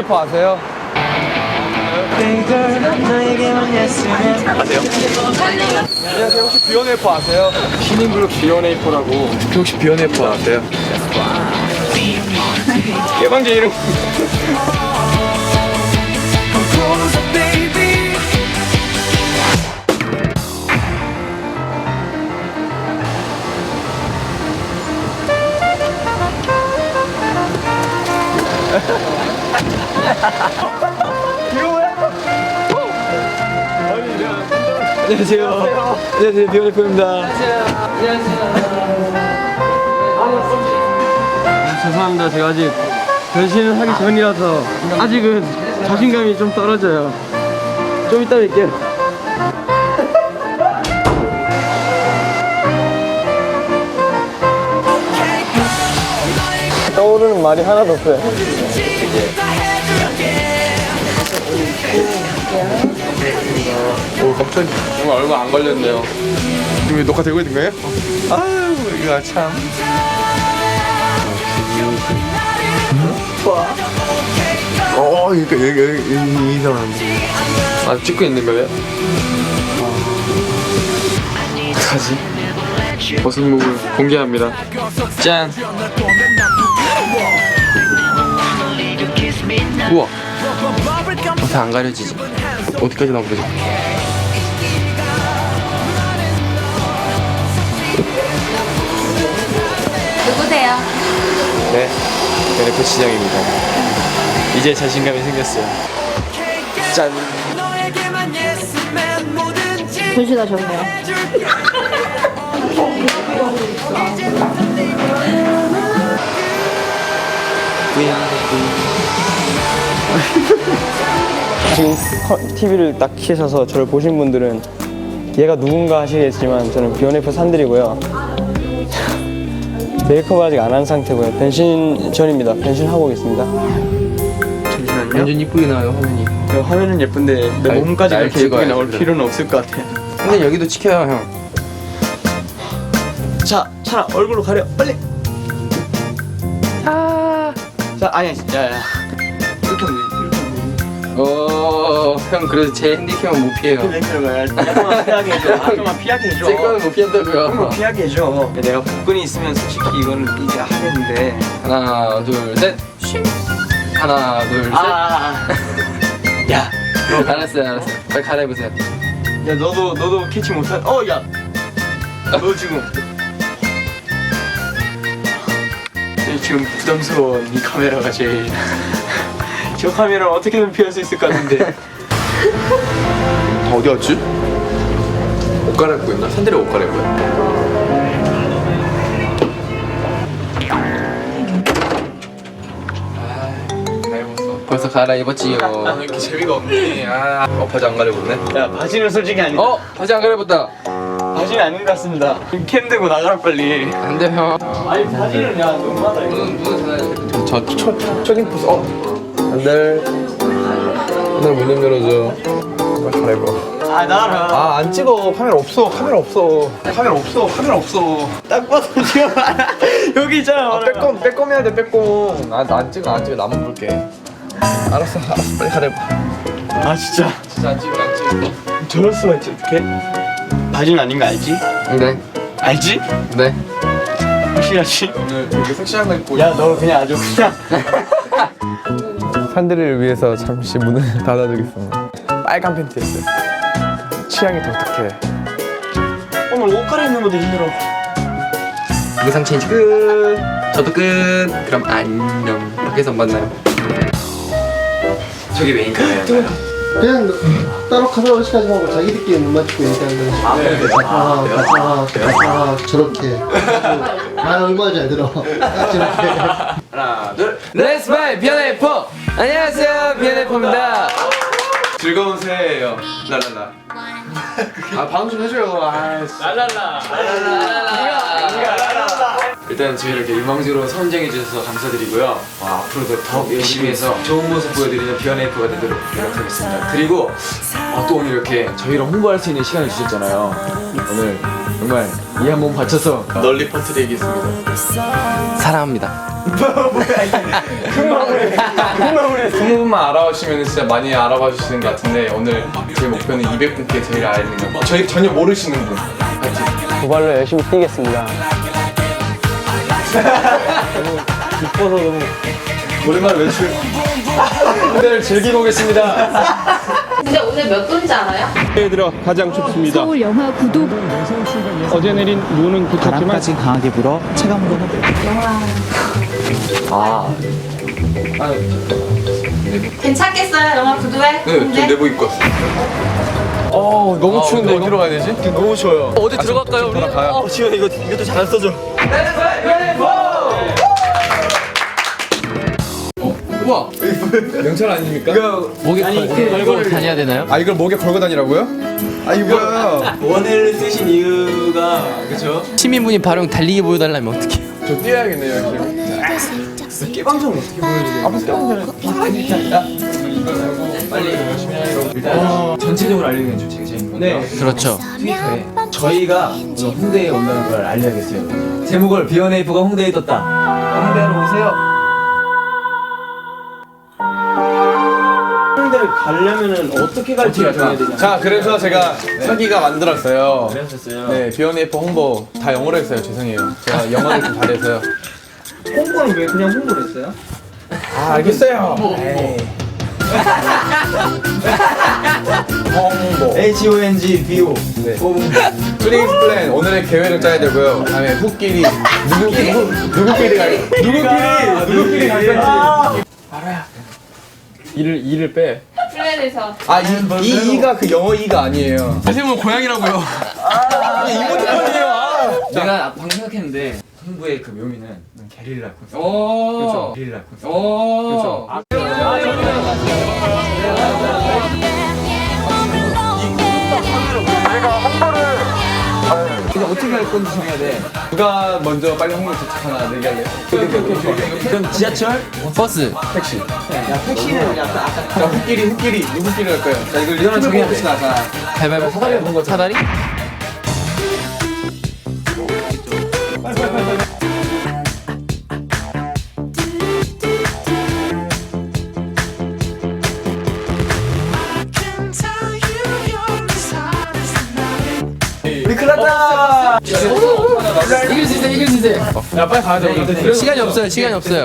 혹시 비오네이퍼 아세요? 안녕하세요. 혹시 비오네이퍼 아세요? 신인 그룹 비오네이퍼라고. 혹시 비오네이퍼 아세요? 예방제 이름. 안녕하세요. 안녕하세요. 비오네이퍼입니다. 죄송합니다. 제가 아직 변신을 하기 전이라서 아직은 자신감이 좀 떨어져요. 좀 이따 뵐게요. 떠오르는 말이 하나도 없어요. 오, 갑자기 정말 얼마 안 걸렸네요. 지금 녹화 되고 있는 거예요? 아유, 이거 참. 어, 이거 여기 여기 여기 이 사람. 아, 찍고 있는 거예요? 어떡하지? 버섯목을 공개합니다. 짠. 우와. 어떻게 안 가려지지? 어디까지 나온 거지? 누구세요? 네, 베네포 시장입니다. 이제 자신감이 생겼어요. 짠. 변신하셨네요. 지금 TV를 딱 켜셔서 저를 보신 분들은 얘가 누군가 하시겠지만 저는 비오네프 산들이고요. 메이크업 아직 안 한 상태고요. 변신 전입니다. 변신하고 있습니다. 잠시만요. 완전 이쁘게 나와요, 화면이. 화면은 예쁜데 내 날- 몸까지 날 그렇게 예쁘게 찍어야지, 나올 그래. 필요는 없을 것 같아요. 근데 여기도 지켜요, 형. 자, 차 얼굴로 가려 빨리. 아. 자, 아니, 야야. 이렇게 하면 돼. 어, 형 그래도 제 핸디캠은 못 피해요. 가야 조금만 피하게 해줘. 아, 좀만 피하게 해줘. 제 거는 못 피한다고요. 피하게 해줘. 내가 복근이 있으면 솔직히 이거는 이제 하겠는데. 하나, 둘, 셋. 쉥. 하나, 둘, 셋. 아. 야, 알았어요, 알았어요. 빨리 갈아입으세요. 야 너도 너도 캐치 못한. 어, 야. 너 지금. 야, 지금 부담스러워. 네 카메라가 제일. 저 카메라 어떻게든 피할 수 있을 것 같은데. 어디 갔지? 옷 갈아입고 있나? 산들이 옷 갈아입고요. 벌써 갈아입었지요. 아, 왜 이렇게 재미가 없니? 아, 어, 바지 안 갈아입었네. 야 바지는 솔직히 아니다. 어, 바지 안 갈아입었다. 바지는 아닌 것 같습니다. 캠 들고 나가라 빨리. 안 돼, 형. 아니 바지는 야 너무하다 이거. 눈, 눈 저, 초, 초긴 포스. 어, 안들. 오늘 문좀 열어줘. 빨리 갈아입어. 아 나라. 아, 안 찍어. 카메라 없어. 카메라 없어. 카메라 없어. 카메라 없어. 딱 봐도 지금 여기 있잖아. 아, 빼꼼, 빼꼼 해야 돼, 빼꼼. 아, 나안 찍어, 안 찍어. 나만 볼게. 알았어, 알았어. 빨리 갈아입어. 아 진짜. 진짜 안 찍어, 안 찍어. 저럴 수가 있지 어떻게? 바지는 아닌 거 알지? 네, 알지? 네. 확실하지? 오늘 되게 섹시한 거 입고 야너 그냥 아주 그냥. 팬들을 위해서 잠시 문을 닫아두겠습니다. 빨간 팬티였어요. 취향이 독특해. 오늘 옷 갈아입는 것도 힘들어. 의상 체인지 끝. 저도 끝. 그럼 안녕. 밖에서 만나요. 저기 메인 카메라. 그냥 따로 카메라 의식하지 말고 자기들끼리 눈 맞추고 얘기하는 거지. 아, 아, 아, 아, 저렇게. 말 얼마나 잘 들어. 딱 저렇게. 하나, 둘. 렛츠 바이 비어네이퍼. 안녕하세요, 비어네이퍼입니다. 즐거운 새해예요. 랄랄라. 아 방금 좀 해줘요. 아, 랄랄라. 일단 저희 이렇게 유망주로 선정해 주셔서 감사드리고요. 와, 앞으로도 더 열심히 해서 좋은 모습 보여드리는 비어네이퍼가 되도록 노력하겠습니다. 그리고 아, 또 오늘 이렇게 저희랑 홍보할 수 있는 시간을 주셨잖아요. 오늘 정말 이 한 몸 바쳐서 널리 퍼뜨리겠습니다. 사랑합니다. 부분만 알아보시면 진짜 많이 알아봐 주시는 것 같은데 오늘 제 목표는 200분께 제일 알리는 거. 저희 전혀 모르시는 분. 같이. 도발로 열심히 뛰겠습니다. 기뻐서 너무 오랜만에 외출. 무대를 즐기고 계십니다. 근데 오늘 몇 도인지 알아요? 서울 영화 구도 어제 내린 눈은 그쳤지만 바람까지 강하게 불어 체감으로 괜찮겠어요? 영화 구두에? 네, 지금 내복 입고 왔어요. 어 너무 추운데 어디로 가야 되지? 너무 추워요. 어디 들어갈까요? 우리? 가요. 지금 이거 이것도 잘 써줘. 우와, 명찰 아닙니까? 목에 걸고 다녀야 되나요? 아 이걸 목에 걸고 다니라고요? 아 이거 뭐야? 원을 쓰신 이유가 그렇죠? 시민분이 바로 달리기 보여달라면 어떡해요? 저 뛰어야겠네요 지금. 깨방정 어떻게 보여드려요? 앞에서 깨면 일단 전체적으로 알리는 게 좋지, 제일 네. 그렇죠. 트위터에 저희가 오늘 홍대에 온다는 걸 알려야겠어요. 제목을 비어네이프가 홍대에 떴다. 홍대로 오세요. 가려면은 어떻게 갈지 정해야 되냐? 자, 그래서 제가 서기가 만들었어요. 그러셨어요. 네, 비원에이프 홍보 다 영어로 했어요. 죄송해요. 제가 영어를 좀 잘해서요. 홍보는 왜 그냥 홍보를 했어요? 아, 알겠어요. 에이. 홍보. H O N G B O. 네. 플레이스 플랜 오늘의 계획을 짜야 되고요. 다음에 후끼리 누구끼리 누구끼리 갈 누구끼리 누구끼리 갈 건지. 이를 이를 빼. 플랜에서 아, 이, 이 이가 그 영어 이가 아니에요. 선생님은 뭐 고양이라고요. 내가 방금 생각했는데 홍보의 그 묘미는 게릴라 콘서트. 오. 그렇죠. 게릴라 콘서트. 오. 그렇죠. 근데 어떻게 할 건지 정해야 돼. 누가 먼저 빨리 홍보 도착하나 내기할래? 그럼 지하철? 버스. 택시. 야, 택시는 약간 자, 후끼리 후끼리 누구끼리 갈 거예요? 자, 이걸 이거는 정해야 돼. 자, 가위바위보 사다리 없는 거 사다리? 우리 있어. 야, 빨리 가야 돼. 시간이 없어요, 시간이 없어요.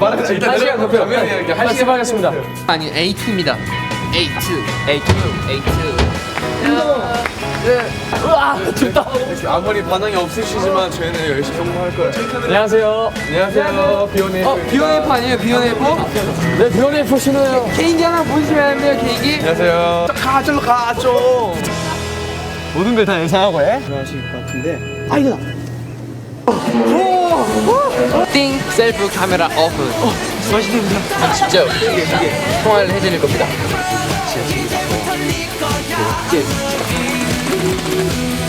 말하자. 일단 한 시간 더 배워. 이렇게 한 시간 하겠습니다. 아니, A2입니다. A2. A2. A2. 아무리 반응이 없으시지만 저희는 열심히 홍보할 거예요. 안녕하세요. 안녕하세요. 비오네. 어, 비오네프 아니에요, 비오네프? 네, 비오네프 신호요. 개인기 하나 보여주시면 안 돼요, 개인기? 안녕하세요. 가 절로 가 좀. 모든 걸 다 예상하고 해? 띵 셀프 카메라 오픈 맛있습니다 직접 통화를 해드릴 겁니다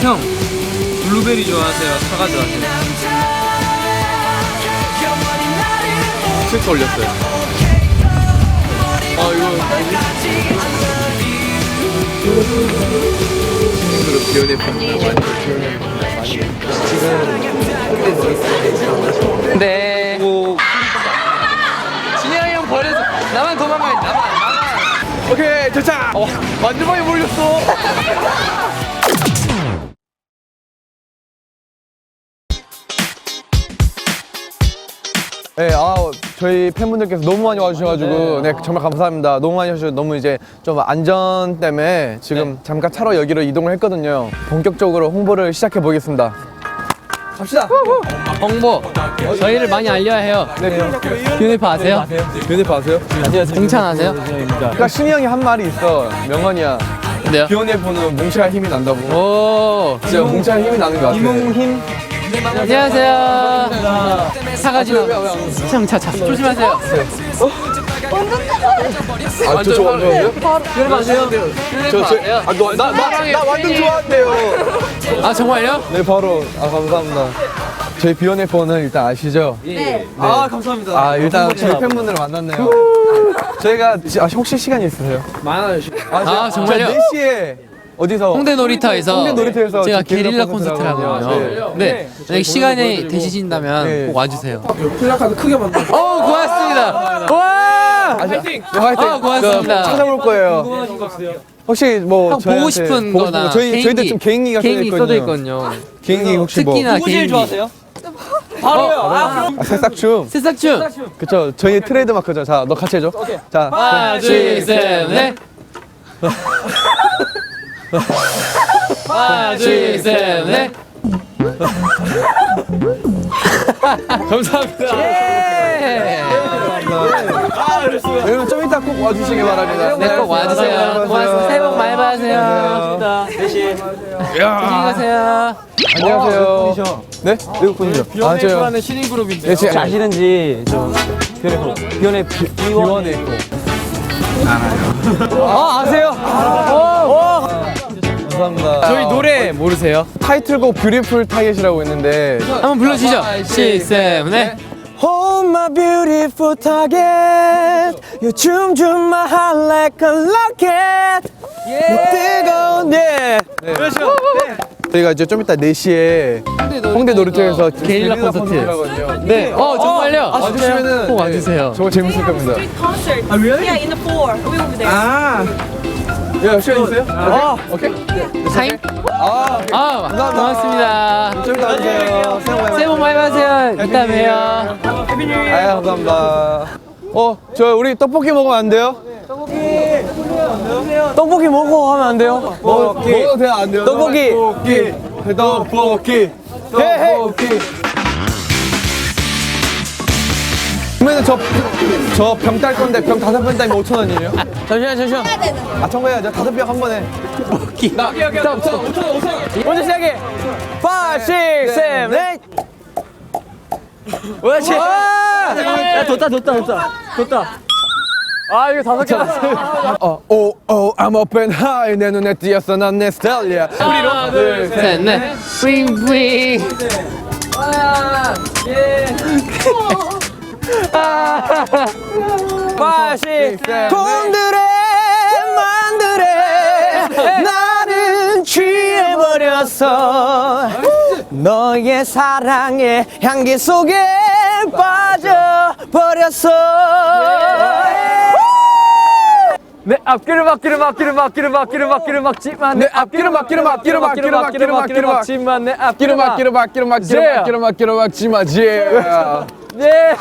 형 블루베리 좋아하세요? 사과 좋아하세요? 트위터 올렸어요. 아 이거 비오네 팬분들 많이 네 진영이 형 버려서 나만 도망가 나만 나만 오케이 도착. 어, 완전 많이 몰렸어. 네, 아 저희 팬분들께서 너무 많이 와주셔가지고 네 정말 감사합니다. 너무 많이 와주셔서 너무 이제 좀 안전 때문에 지금 잠깐 차로 여기로 이동을 했거든요. 본격적으로 홍보를 시작해 보겠습니다. 갑시다. 홍보 저희를 많이 알려야 해요 비오네프 아세요? 비오네프 아세요? 공찬 아세요? 그러니까 신이 형이 한 말이 있어. 명언이야. 근데요? 비오네프는 뭉쳐야 힘이 난다고. 오 진짜 뭉쳐야 힘이 나는 것 같아. 이몽힘 안녕하세요 사가지나 차차 조심하세요 아, 저 좋아하는데요? 비오네프 아세요? 비오네프 아세요? 아, 너, 나, 나, 나 완전 좋아한대요. 아 정말요? 네, 바로. 아, 감사합니다. 저희 비오네퍼는 일단 아시죠? 네. 아 감사합니다 아, 일단 저희 팬분들을 만났네요. 저희가 지- 아, 혹시 시간이 있으세요? 많아요. 아, 정말요? 4시에 어디서 홍대 놀이터에서 홍대 놀이터에서 제가 저 게릴라 게릴라 콘서트를 하거든요. 하거든요. 네, 만약에 시간이 되시신다면 네. 꼭 와주세요. 플라카드 크게 만들어. 어, 고맙습니다. 와! 화이팅! 네, 화이팅! 아, 고맙습니다. 저 찾아볼 거예요. 혹시 뭐 보고 싶은 보고 거나 저희 개인기, 저희도 좀 개인기가 개인기 써져 있거든요. 개인기 혹시 뭐 특히나 개인기. 바로요. 아, 아, 새싹춤. 새싹춤. 그쵸 저희 트레이드 마크죠. 자, 너 같이 해줘. 자, 하나, 둘, 셋, 넷. 하나, 둘, 셋, 넷. 감사합니다. 예. 여러분 좀 이따 꼭 와주시기 바랍니다. 네, 꼭 와주세요. 고맙습니다. 새해 복 많이 받으세요. 안녕히 가세요. 안녕하세요. 네? 외국 분이죠. 아, 저요. 하는 신인 그룹인데. 네, 제 아시는지 좀 비원의 비원의 비원에 있고. 아 아세요? 감사합니다. 저희 노래 모르세요? 타이틀곡 뷰티풀 타겟이라고 있는데 한번 불러주시죠. 6, 7, 8. Hold my beautiful target You 춤좀 my heart like a rocket 내 뜨거운 예 저희가 이제 좀 이따 4시에 홍대 놀이터에서 게릴라 콘서트. 네. 어, 정말요? 와주시면은 꼭 와주세요. 네, 정말 재밌을 겁니다. concert. Yeah, in the floor. We over there. 야, 시간 있어요? 아, 오케이. 사인? 아, 아, 고맙습니다. 좀 이따 와주세요. 새해 복 많이 새해 복 많이 받으세요. 이따 봬요. 아유, 감사합니다. 어, 저 우리 떡볶이 먹으면 안 돼요? 떡볶이 먹고 하면 안 돼요? 떡볶이. 먹어도 돼요, 안 돼요? 떡볶이. 떡볶이. 떡볶이. 떡볶이. 그러면 저, 저 병 딸 건데 병 다섯 병 따면 5천 원이에요? 잠시만 잠시만 아, 청구해야죠. 다섯 병 한 번에. 나, 나, 5천 원, 5천 원, 5천 원. 먼저 시작해 5, 6, 7, 8 그렇지 야 뒀다 뒀다 뒀다 뒀다 아 이거 다섯 개 어, 오, 오, I'm open high. 내 눈에 띄었어, 난 내 스타일이야. 하나, 둘, 셋, 넷. 뿌잉, 뿌잉. 마시 곰들의 만들에 나는 취해버렸어 너의 사랑의 향기 속에 빠져버렸어 내 앞길을 막기를 막기를 막기를 막기를 막기를 막지만 내 앞길을 막기를 막기를 막기를 막기를 막기를 막지만 내 앞길을 막기를 막기를 막기를. 막기를 막기를 막지 마지. 네.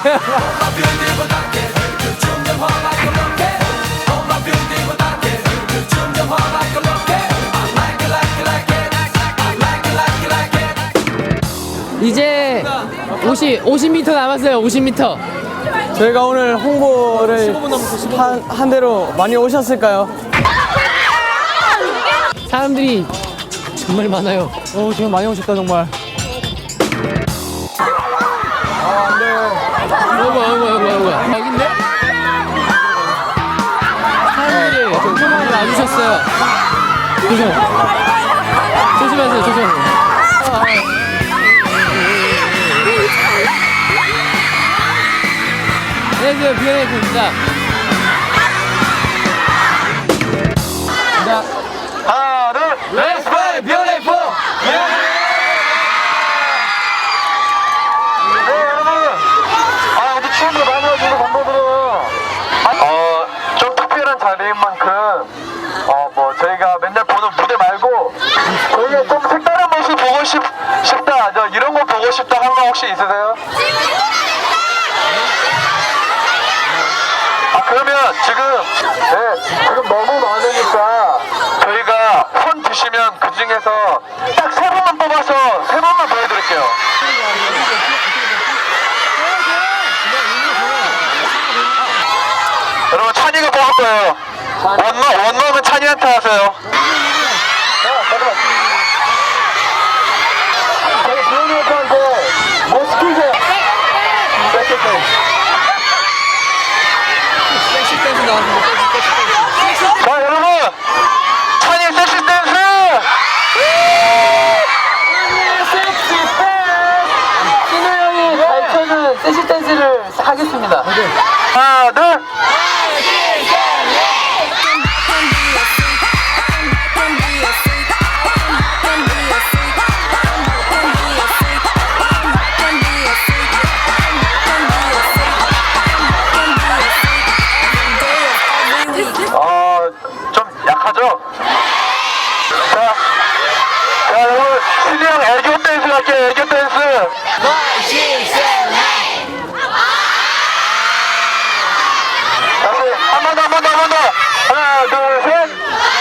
이제 50, 50m 남았어요. 50m. 저희가 오늘 홍보를 한, 한 대로 많이 오셨을까요? 사람들이 정말 많아요. 오 지금 많이 오셨다 정말 아이고, 아이고, 아이고, 아이고. 여긴데? 엄청 많이 와주셨어요. 조심. 조심하세요, 조심하세요. 안녕하세요, 비연해입니다 싶, 싶다, 저 이런 거 보고 싶다 하는 거 혹시 있으세요? 아, 그러면 지금, 네, 지금 너무 많으니까, 저희가 손 드시면 그 중에서 딱 세 번만 뽑아서 세 번만 보여드릴게요. 여러분 찬이가 뽑을 거예요. 원넘 원넘은 찬이한테 하세요. 저희 부모님한테 뭐 시키세요? 섹시 댄스. 자 여러분 찬이 섹시 댄스. 신우 형이 잘 춰는 세시 댄스를 하겠습니다. 하나 둘. 애교 댄스. 다시 한번 더, 한 번 더, 한 번 더. 하나, 둘, 셋.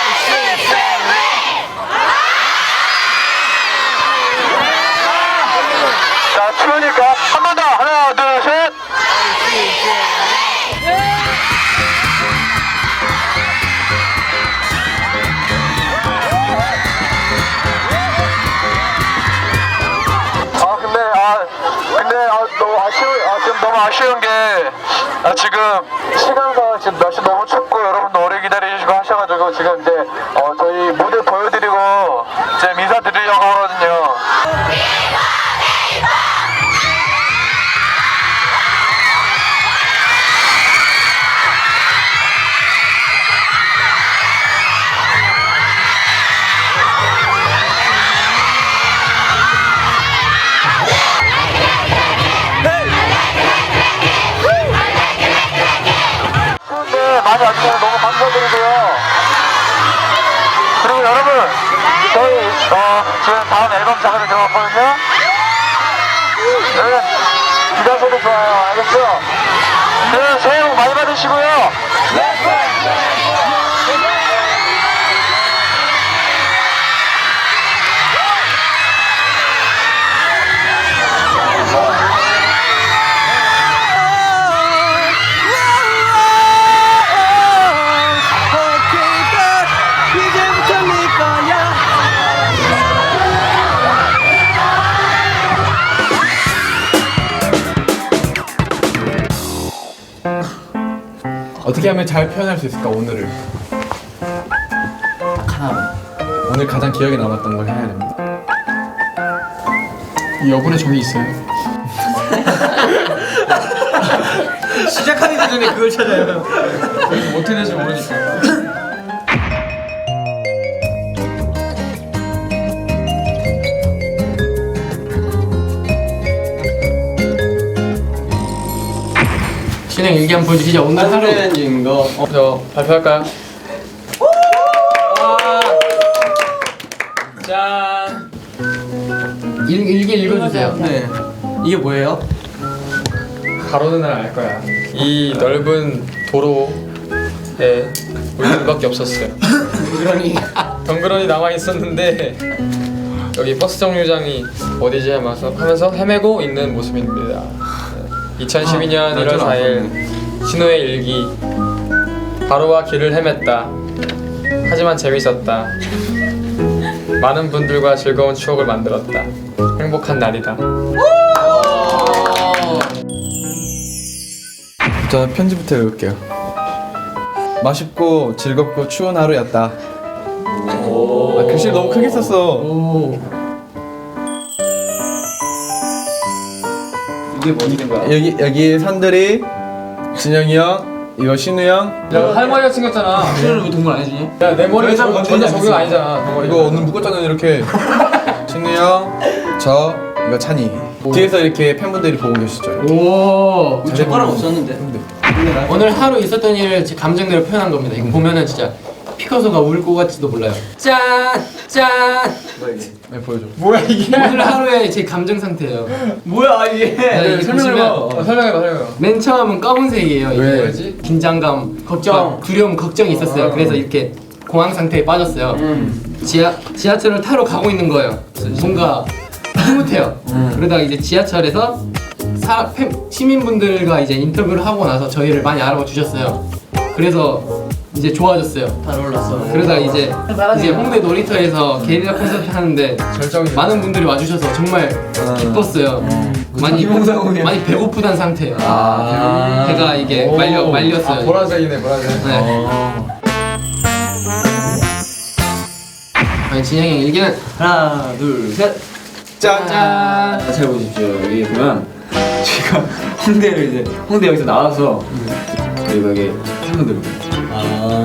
지금 다음 앨범 작업을 들어갔거든요. 여러분, 기다려도 좋아요. 알겠죠? 그 새해 복 많이 받으시고요. 어떻게 하면 잘 표현할 수 있을까 오늘을? 오늘 가장 기억에 남았던 걸 해야 됩니다. 이 여분의 정이 있어요. 시작하기 전에 그걸 찾아요 어떻게 될지 모르니까. 진행 일기 한번 보여주시죠. 오늘 하루 인 거. 어, 저 발표할까요? 짠. 일, 일기 읽어주세요. 네. 이게 뭐예요? 가로는 알 거야. 이 넓은 도로에 우리 둘밖에 없었어요. 그러니 덩그러니 남아 있었는데 여기 버스 정류장이 어디지 하면서 하면서 헤매고 있는 모습입니다. 네. 2012년 1월 4일 신호의 일기 바로와 길을 헤맸다. 하지만 재밌었다. 많은 분들과 즐거운 추억을 만들었다. 행복한 날이다. 저는 편지부터 읽을게요. 맛있고 즐겁고 추운 하루였다. 아, 글씨를 너무 크게 썼어. 이게 뭐 있는 거야? 여기 여기 산들이 진영이 형, 이거 신우 형, 야, 할머니가 챙겼잖아. 수련을 왜 동물 안 해주냐? 야, 내 머리에 전, 전혀 적용 아니잖아. 덩어리. 이거 오늘 묶었잖아 이렇게. 신우 형, 저 이거 찬이. 뒤에서 이렇게 팬분들이 보고 계시죠. 오. 젓가락 없었는데. 오늘 하루 있었던 일을 제 감정대로 표현한 겁니다. 이거 보면은 진짜 피카소가 울 것 같지도 몰라요. 짠! 짠! 네 보여줘. 뭐야 이게? 오늘 하루의 제 감정 상태예요. 뭐야 이게? 네, 이게 보시면 어, 설명해봐, 설명해봐. 맨 처음은 검은색이에요. 이게 왜? 뭐지? 긴장감, 걱정, 두려움, 걱정이 있었어요. 그래서 이렇게 공황 상태에 빠졌어요. 지하 지하철을 타러 가고 있는 거예요. 뭔가 흐뭇해요. 그러다가 이제 지하철에서 사, 팬, 시민분들과 이제 인터뷰를 하고 나서 저희를 많이 알아봐 주셨어요. 그래서 이제 좋아졌어요. 잘 올랐어. 그러다가 이제 이제 홍대 놀이터에서 게릴라 콘서트 하는데 절정이. 많은 분들이 와주셔서 정말 기뻤어요. 많이 많이 배고프단 상태예요. 배가 이게 말려 말렸어요. 아, 보라색이네, 보라색. 네. 아니, 진영이 형 일기는 하나 둘 셋. 짠. 짠. 잘 보십시오. 여기 보면 제가 홍대를 이제 홍대 여기서 나와서 그리고 여기 팬분들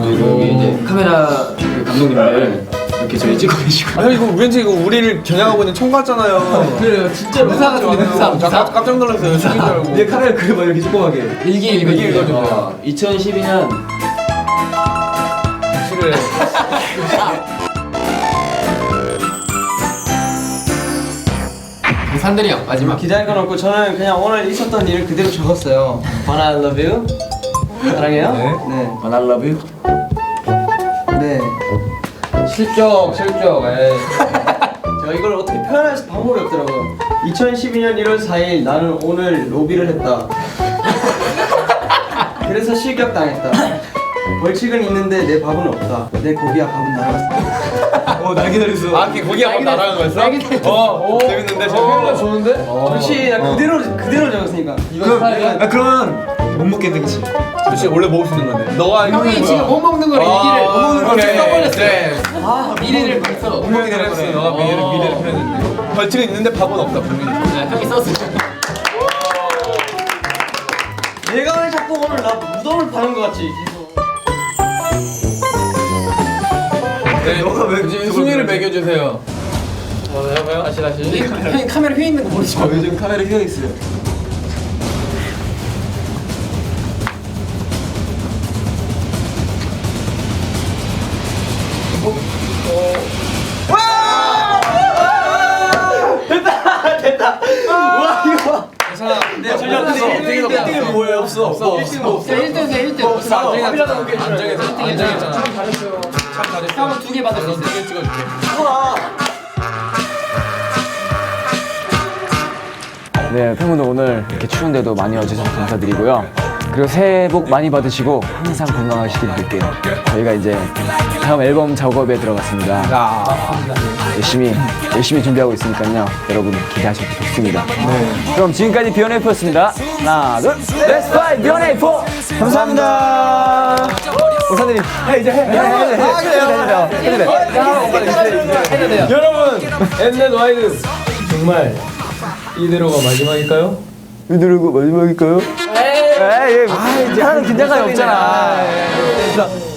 그리고 여기 이제 카메라 그 감독님들 이렇게 저희 찍고 계시고. 아형 이거 왠지 이거 우리를 겨냥하고 있는 총 같잖아요. 그래요, 진짜 무사 같은데 무사. 저 깜- 깜짝 놀랐어요. 죽인 줄 알고. 이제 카메라 그래 막 이렇게 조그맣게. 일기 읽어주세요. 어, 2012년. 술을 산들이 형 마지막. 기다릴 건 없고 저는 그냥 오늘 있었던 일을 그대로 적었어요. Wanna I love you 사랑해요? 네. And I love you. 네. 실적 실적. 에이. 제가 이걸 어떻게 표현할 수 방법이 없더라고요. 2012년 1월 4일 나는 오늘 로비를 했다. 그래서 실격당했다. 벌칙은 있는데 내 밥은 없다. 내 고기와 밥은 날아갔다. 어, 날 기다렸어. 아, 그 고기가 막 날아간 거였어? 어, 재밌는데 저 어, 좋은데? 그렇지, 나 그대로 그대로 적었으니까. 이거 그럼? 아, 그러면 못 먹겠는지. 그렇지 원래 먹을 수 있는 건데. 너가 형이 지금 못 먹는 거를 얘기를 못 먹는. 써버렸어요. 네. 아 미래를 벌써 못 먹게 됐어. 너가 미래를 미래를 표현했네. 벌칙은 있는데 밥은 없다 분명히. 네, 형이 썼어요. 얘가 왜 자꾸 오늘 나 무덤을 파는 것 같지? 네. 너가 왜 순위를 매겨주세요. 어, 해봐요. 다시 다시. 형이 카메라 휘 있는 거 모르죠? 요즘 카메라 휘어 있어요. 없어? 없어 없어. 1등 없어. 1등 돼 1등. 없어. 안 정했잖아. 밥이라도 먹게 안 정했잖아. 안 정했잖아. 참 잘했어요. 참 잘했어. 형은 두개 받을 수. 두개 찍어줄게. 네, 팬분들 오늘 이렇게 추운데도 많이 와주셔서 감사드리고요. 그리고 새해 복 많이 받으시고 항상 건강하시길 빌게요. 저희가 이제 다음 앨범 작업에 들어갔습니다. 열심히 열심히 준비하고 있으니까요. 여러분 기대하셔도 좋습니다. 그럼 지금까지 비욘 에이프였습니다. 하나, 둘, 렛츠 파이 비욘 에이프! 감사합니다. 오사님, 해 이제 해. 해, 해, 해, 해. 아, 그래요. 해도 돼요. 여러분, 엠넷 와이드 정말 이대로가 마지막일까요? 이대로가 마지막일까요? 에이, 에이, 아, 이제 하는 긴장감이 없잖아. 그래서